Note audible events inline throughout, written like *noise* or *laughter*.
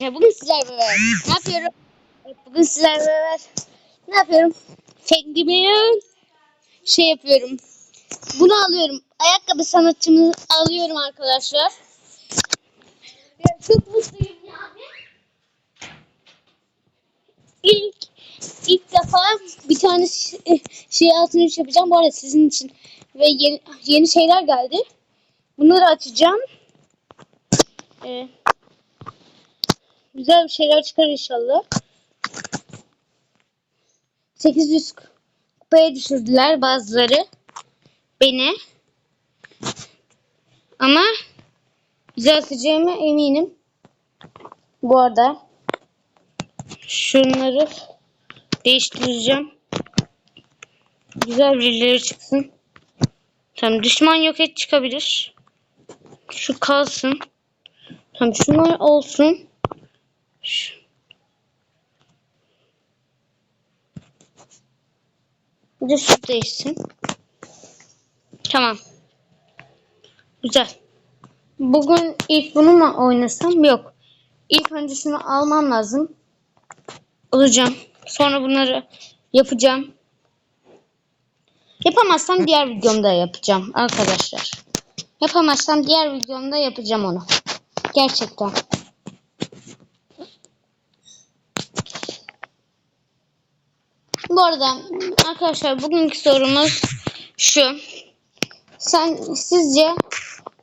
Ya bugün sizlerle beraber ne yapıyorum? Evet, bugün sizlerle beraber ne yapıyorum? Kendime şey yapıyorum. Bunu alıyorum. Ayakkabı sanatçımı alıyorum arkadaşlar. Ya çok mutluyum yani. İlk ilk defa bir tane ş- şey altını iş yapacağım. Bu arada sizin için ve yeni, yeni şeyler geldi. Bunları açacağım. Ee, Güzel bir şeyler çıkar inşallah. 800 kupaya düşürdüler bazıları. Beni. Ama güzel atacağıma eminim. Bu arada şunları değiştireceğim. Güzel birileri çıksın. Tamam düşman yok et çıkabilir. Şu kalsın. Tamam şunlar olsun. Şu değişsin. Tamam. Güzel. Bugün ilk bunu mu oynasam? Yok. İlk önce şunu almam lazım. Alacağım. Sonra bunları yapacağım. Yapamazsam diğer videomda yapacağım arkadaşlar. Yapamazsam diğer videomda yapacağım onu. Gerçekten. Bu arada arkadaşlar bugünkü sorumuz şu. Sen sizce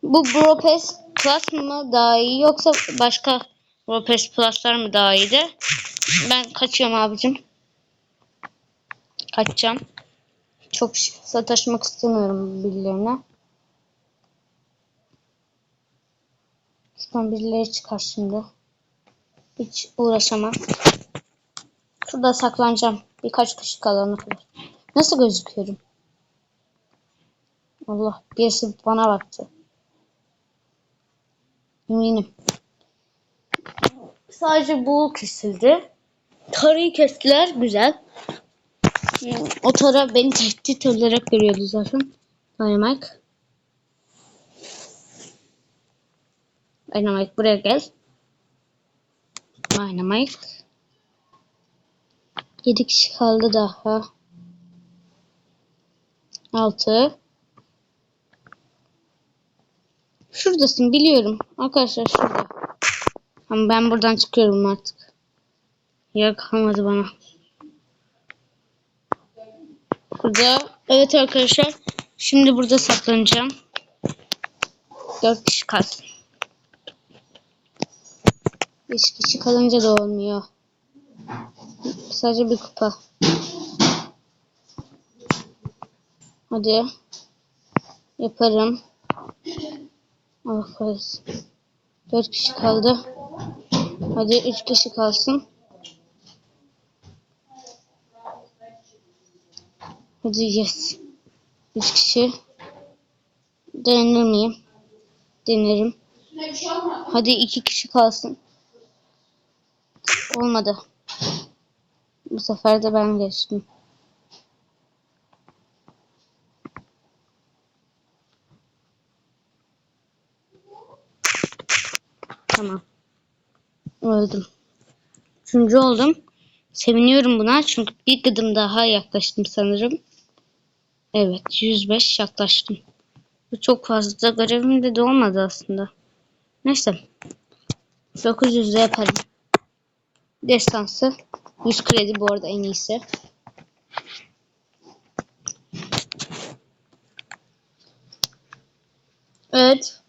bu Bropes Plus mı daha iyi yoksa başka Bropes Plus'lar mı daha iyiydi? Ben kaçıyorum abicim. Kaçacağım. Çok sataşmak istemiyorum birilerine. Şuradan birileri çıkar şimdi. Hiç uğraşamam. Şurada saklanacağım. Birkaç kişi kalana kadar. Nasıl gözüküyorum? Allah birisi bana baktı. Eminim. Sadece bu kesildi. Tarıyı kestiler. Güzel. Hmm, O tara beni tehdit olarak görüyordu zaten. Dynamite. Dynamite buraya gel. Dynamite. 7 kişi kaldı daha. 6. Şuradasın biliyorum. Arkadaşlar şurada. Ama ben buradan çıkıyorum artık. Yer kalmadı bana. Burada. Evet arkadaşlar. Şimdi burada saklanacağım. 4 kişi kalsın. 5 kişi kalınca da olmuyor. Sadece bir kupa. Hadi. Yaparım. Kahretsin. Dört kişi kaldı. Hadi üç kişi kalsın. Hadi yes. Üç kişi. Denir miyim? Denerim. Hadi iki kişi kalsın. Olmadı. Bu sefer de ben geçtim. Tamam. Öldüm. Üçüncü oldum. Seviniyorum buna çünkü bir gıdım daha yaklaştım sanırım. Evet 105 yaklaştım. Bu çok fazla görevim de olmadı aslında. Neyse. 900'de yaparım. Destansı. 100 kredi bu arada en iyisi. Evet.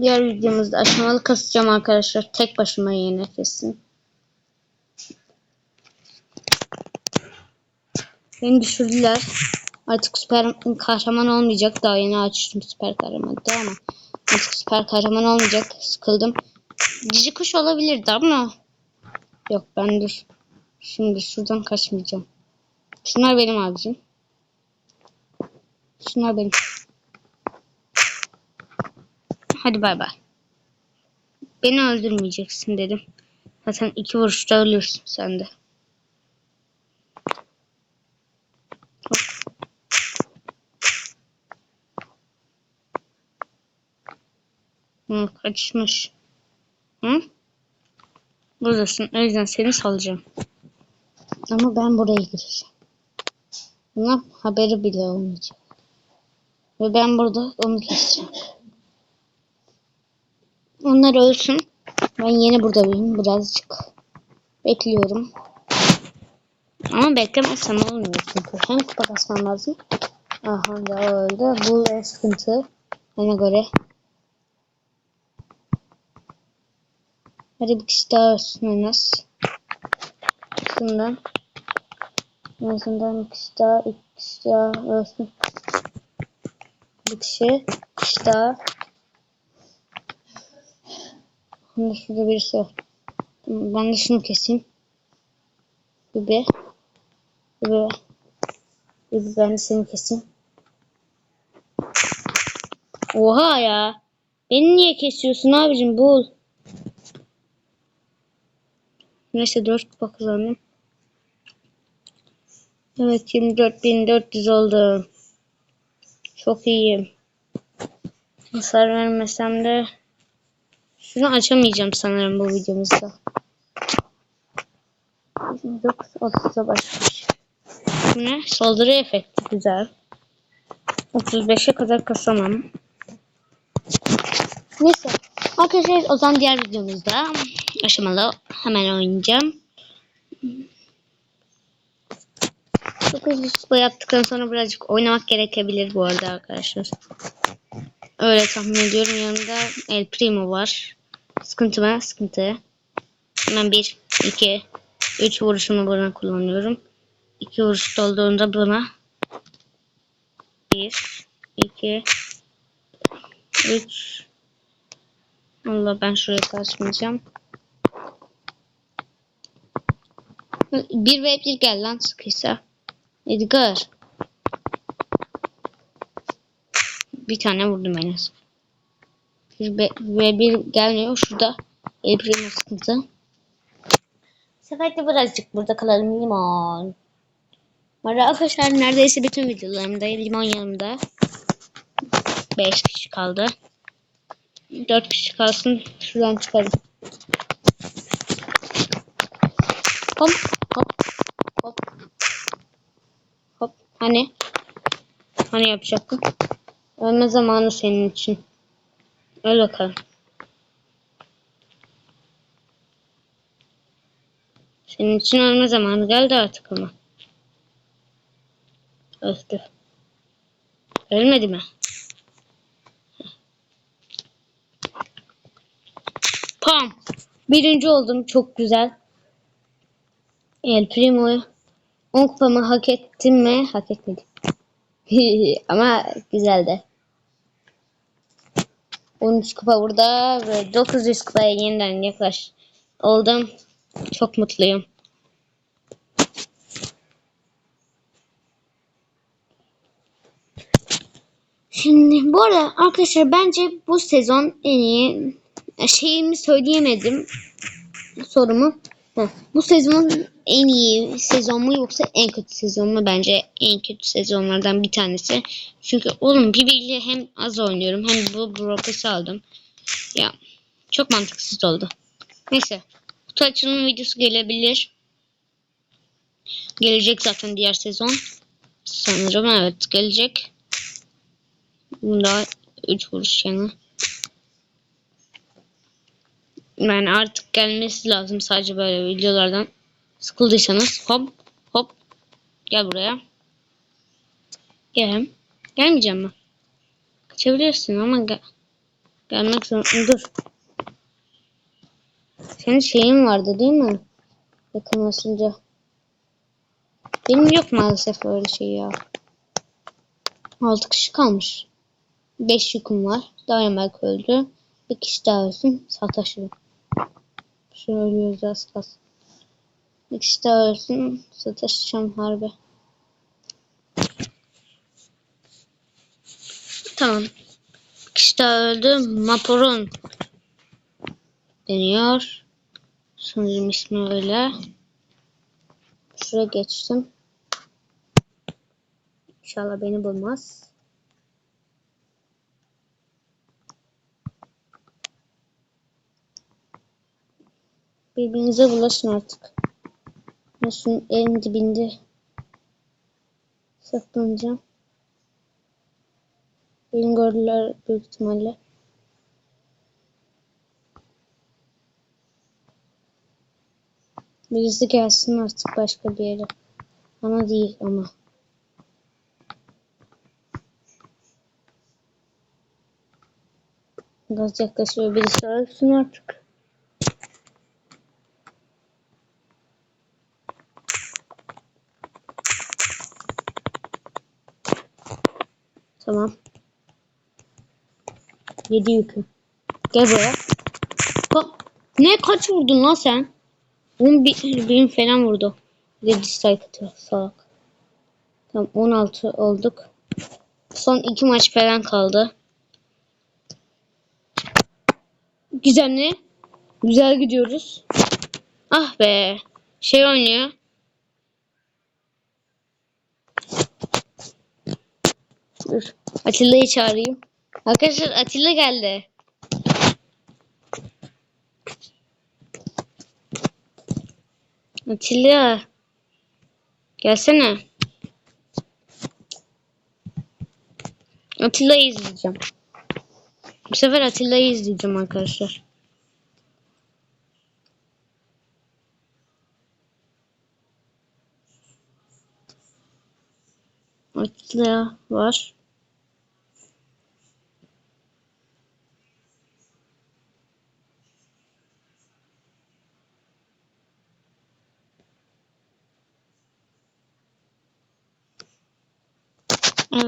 Diğer videomuzda aşamalı kasacağım arkadaşlar. Tek başıma yine kesin. Beni düşürdüler. Artık süper kahraman olmayacak. Daha yeni açtım süper kahramanı da ama artık süper kahraman olmayacak. Sıkıldım. Cici kuş olabilirdi ama yok ben dur. Şimdi şuradan kaçmayacağım. Şunlar benim abicim. Şunlar benim. Hadi bay bay. Beni öldürmeyeceksin dedim. Zaten iki vuruşta ölürsün sen de. Hı, kaçmış. Hı? Buradasın. O yüzden seni salacağım. Ama ben buraya gireceğim. Buna haberi bile olmayacak. Ve ben burada onu keseceğim. Onlar ölsün. Ben yeni buradayım birazcık. Bekliyorum. Ama beklemezsem olmuyor çünkü. Hem kupa kasmam lazım. Aha da öldü. Bu sıkıntı. Ona göre. Hadi bir kişi daha ölsün en az. Şundan. En azından bir kişi daha, iki kişi daha ölsün. Bir kişi, bir kişi daha. Şimdi şurada birisi var. Ben de şunu keseyim. Bebe. Bebe. Bebe ben de seni keseyim. Oha ya. Beni niye kesiyorsun abicim bul. Neyse 4 kupa kazandım. Evet 24.400 oldu. Çok iyiyim. Hasar vermesem de şunu açamayacağım sanırım bu videomuzda. 30'a başlamış. Ne? Saldırı efekti güzel. 35'e kadar kasamam. Neyse. Arkadaşlar o zaman diğer videomuzda aşamalı hemen oynayacağım. Çok hızlı spor yaptıktan sonra birazcık oynamak gerekebilir bu arada arkadaşlar. Öyle tahmin ediyorum. Yanında El Primo var. Sıkıntı mı? Sıkıntı. Hemen bir, iki, üç vuruşumu buna kullanıyorum. İki vuruş dolduğunda buna bir, iki, üç. Allah ben şuraya kaçmayacağım. Bir ve bir gel lan sıkıysa. Edgar. Bir tane vurdum en az. Bir ve, ve bir gelmiyor şurada. Primo sıkıntı. Bu sefer de birazcık burada kalalım limon. Var arkadaşlar neredeyse bütün videolarımda limon yanımda. 5 kişi kaldı. 4 kişi kalsın. Şuradan çıkalım. Hop. Hop. Hani? Hani yapacaktım? Ölme zamanı senin için. Öl bakalım. Senin için ölme zamanı geldi artık ama. Öldü. Ölmedi mi? Pam. Birinci oldum. Çok güzel. El Primo'yu 10 kupamı hak ettim mi? Hak etmedim. *laughs* Ama güzeldi. 13 kupa burada ve 900 kupaya yeniden yaklaş oldum. Çok mutluyum. Şimdi bu arada arkadaşlar bence bu sezon en iyi şeyimi söyleyemedim sorumu. Heh, bu sezon en iyi sezon mu yoksa en kötü sezon mu? Bence en kötü sezonlardan bir tanesi. Çünkü oğlum birbiriyle hem az oynuyorum hem bu Brokas'ı aldım. Ya çok mantıksız oldu. Neyse. Kutu açılım videosu gelebilir. Gelecek zaten diğer sezon. Sanırım evet gelecek. Bunda 3 vuruş yani. Yani artık gelmesi lazım sadece böyle videolardan. Sıkıldıysanız hop hop gel buraya. Gel. Gelmeyeceğim mi? Kaçabilirsin ama gel. Gelmek zorunda. Dur. Senin şeyin vardı değil mi? Yakınlaşınca. Benim yok maalesef öyle şey ya. 6 kişi kalmış. 5 yüküm var. Dayanmak öldü. Bir kişi daha ölsün. Sataşırım. Şu ölüyoruz az kalsın. Kişi daha ölsün. Sataşacağım harbi. Tamam. Kişi daha öldü. Maporon deniyor. Sanırım ismi öyle. Şuraya geçtim. İnşallah beni bulmaz. Birbirinize bulaşın artık. Ben şunun en dibinde saklanacağım. Beni gördüler büyük ihtimalle. Birisi gelsin artık başka bir yere. Bana değil ama. Gaz yaklaşıyor birisi ölsün artık. 7 yüküm. Gel buraya. Ka ne kaç vurdun lan sen? 11 bin falan vurdu. Bir de dislike atıyor salak. Tamam 16 olduk. Son 2 maç falan kaldı. Güzel ne? Güzel gidiyoruz. Ah be. Şey oynuyor. Dur. Atilla'yı çağırayım. Arkadaşlar Atilla geldi. Atilla. Gelsene. Atilla'yı izleyeceğim. Bu sefer Atilla'yı izleyeceğim arkadaşlar. Atilla var.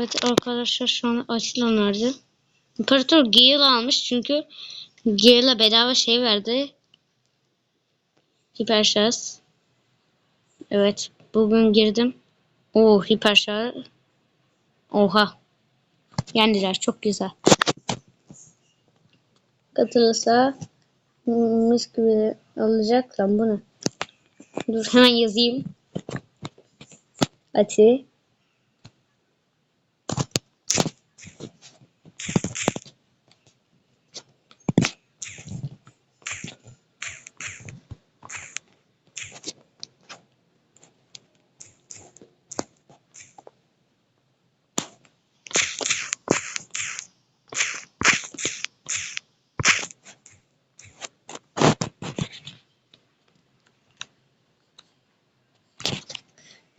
Evet arkadaşlar şu an Atilla nerede? İmparator Gale almış çünkü Gale'e bedava şey verdi. Hiper şarj. Evet bugün girdim. Oo hiper şarj. Oha. Yendiler çok güzel. Katılırsa mis gibi olacak lan bunu. Dur hemen yazayım. Ati.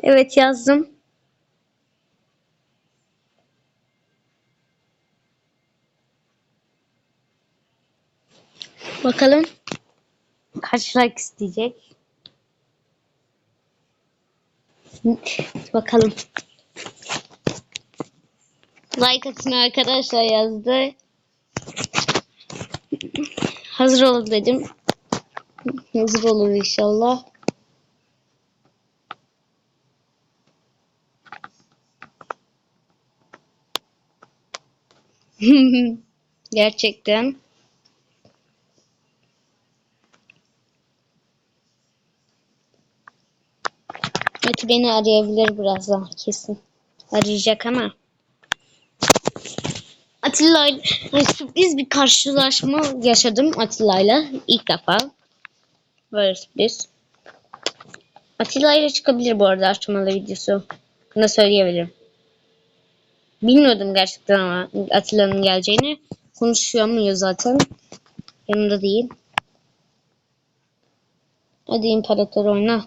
Evet yazdım. Bakalım kaç like isteyecek. Bakalım. Like atın arkadaşlar yazdı. Hazır olun dedim. Hazır olur inşallah. *laughs* Gerçekten. Belki beni arayabilir birazdan kesin. Arayacak ama. Atilla sürpriz bir karşılaşma yaşadım Atilla ile ilk defa. Böyle sürpriz. Atilla ile çıkabilir bu arada açmalı videosu. Bunu söyleyebilirim. Bilmiyordum gerçekten ama Atilla'nın geleceğini. Konuşuyor zaten. Yanımda değil. Hadi imparator oyna.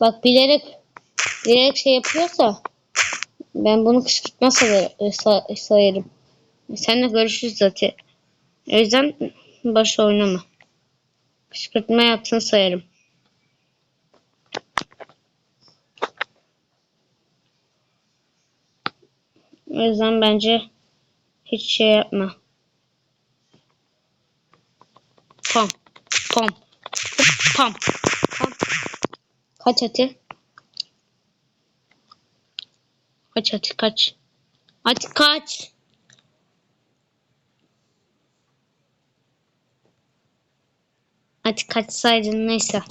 Bak bilerek bilerek şey yapıyorsa ben bunu kışkırtma sayar, say, sayarım. Seninle görüşürüz zaten. O yüzden baş oynama. Kışkırtma yapsın sayarım. O yüzden bence hiç şey yapma. Pam. Pam. Pam. Pam. Kaç atı? Kaç atı kaç. Hadi kaç. Hadi kaçsaydın neyse.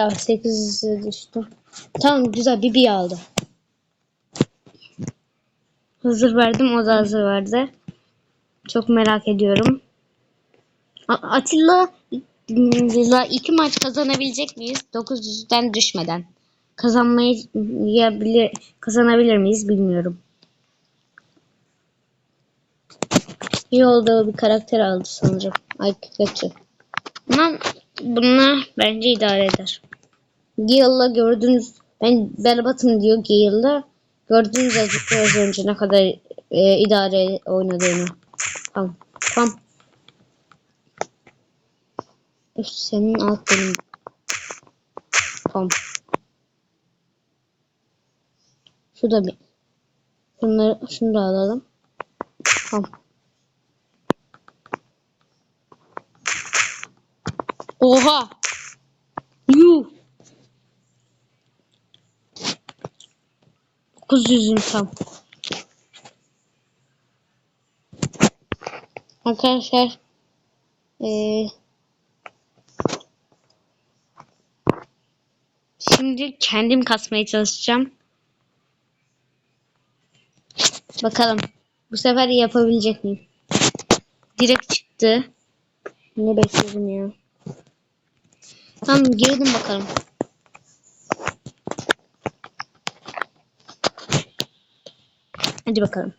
Ya 8'e düştüm. Tamam güzel bir bir aldı. Hazır verdim o da hazır verdi. Çok merak ediyorum. Atilla Atilla iki maç kazanabilecek miyiz? 900'den düşmeden. Kazanmayı kazanabilir miyiz bilmiyorum. İyi oldu bir karakter aldı sanırım. Ay kötü. Ama bunlar bence idare eder. Gale'la gördüğünüz ben berbatım diyor Gale'la. Gördüğünüz az, önce ne kadar e, idare oynadığını. Tamam. Tamam. Üst senin alt benim. Tamam. Şu da bir. Bunları şunu da alalım. Tamam. Oha. Yuh. 900'ün tam. Arkadaşlar eee şimdi kendim kasmaya çalışacağım. Bakalım. Bu sefer yapabilecek miyim? Direkt çıktı. Ne bekledim ya. Tamam girdim bakalım. Hadi bakalım.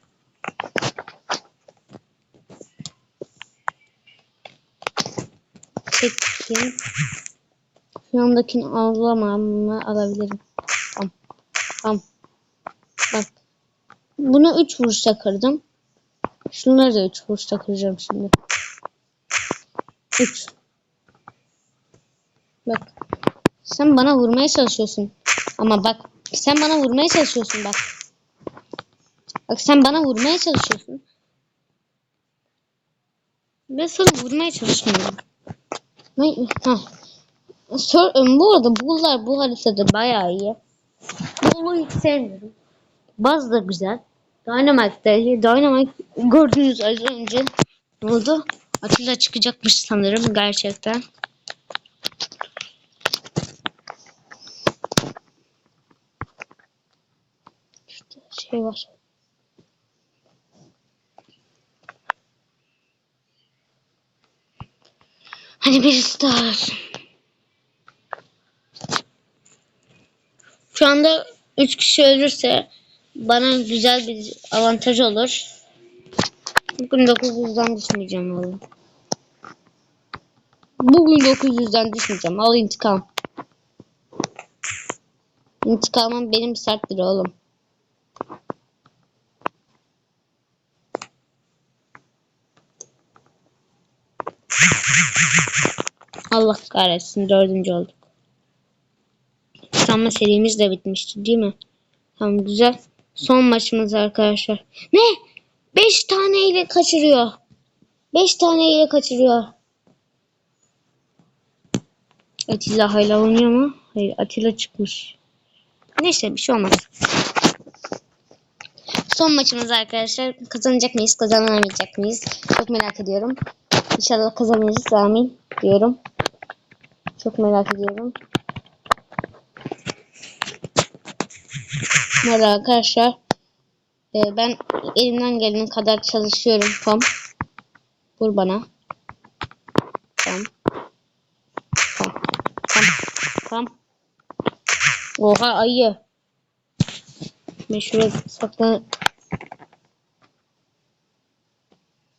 Peki. Şu andakini alamam mı? Alabilirim. Tamam. Tamam. Bak. Bunu 3 vuruşta kırdım. Şunları da 3 vuruşta kıracağım şimdi. 3. Bak. Sen bana vurmaya çalışıyorsun. Ama bak. Sen bana vurmaya çalışıyorsun bak. Bak sen bana vurmaya çalışıyorsun. Ben sana vurmaya çalışmıyorum. Ha. Sor, bu arada buğular bu haritada bayağı iyi. Buğulu hiç sevmiyorum. Baz da güzel. Dynamite de iyi. Dynamite gördüğünüz az önce ne oldu? Atilla çıkacakmış sanırım gerçekten. Şurada şey var. Hani birisi daha olsun. Şu anda 3 kişi ölürse bana güzel bir avantaj olur. Bugün 900'den düşmeyeceğim oğlum. Bugün 900'den düşmeyeceğim. Al intikam. İntikamım benim serttir oğlum. Allah kahretsin dördüncü olduk. Ama serimiz de bitmişti değil mi? Tamam güzel. Son maçımız arkadaşlar. Ne? 5 tane ile kaçırıyor. 5 tane ile kaçırıyor. Atilla hala oynuyor mu? Hayır Atilla çıkmış. Neyse bir şey olmaz. Son maçımız arkadaşlar. Kazanacak mıyız? Kazanamayacak mıyız? Çok merak ediyorum. İnşallah kazanırız. Amin diyorum. Çok merak ediyorum. Merhaba arkadaşlar. Ee, ben elimden gelene kadar çalışıyorum. Tam. Vur bana. Tam. Tam. Tam. Tam. Oha ayı. Şuraya saklan.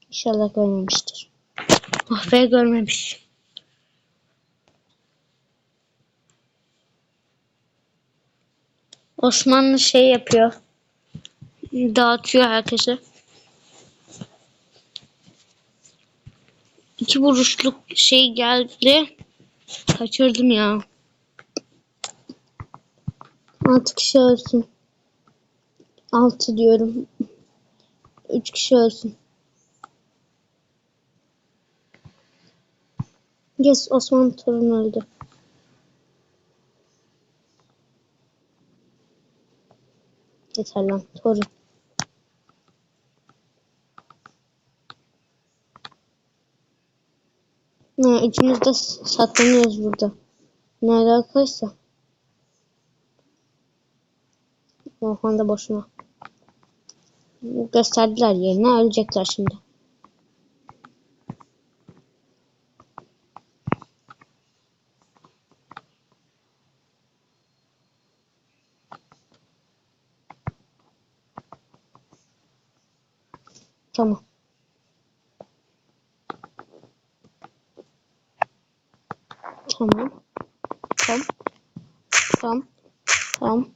İnşallah görmemiştir. Ah be görmemiş. Osmanlı şey yapıyor. Dağıtıyor herkese. İki vuruşluk şey geldi. Kaçırdım ya. Altı kişi ölsün. Altı diyorum. Üç kişi ölsün. Yes Osman torun öldü. Yeter lan torun. Ha, üçümüz de saklanıyoruz burada. Ne alakaysa. Orhan da boşuna. Gösterdiler yerine ölecekler şimdi. Tamam. Tamam. Tamam. Tamam. Tamam.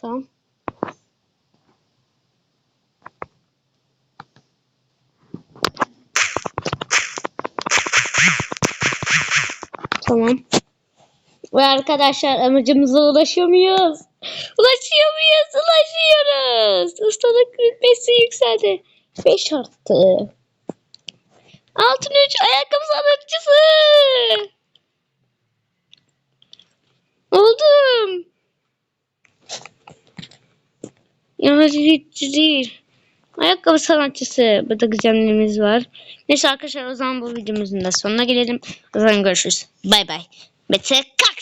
Tamam. Tamam. Ve arkadaşlar amacımıza ulaşıyor muyuz? Ulaşıyor muyuz? Ulaşıyoruz. Ustalık rütbesi yükseldi. 5 arttı. Altın 3 ayakkabı sanatçısı. Oldum. Yaratıcı değil. Ayakkabı sanatçısı. Burada güzelliğimiz var. Neyse arkadaşlar o zaman bu videomuzun da sonuna gelelim. O zaman görüşürüz. Bay bay. Mete kalk.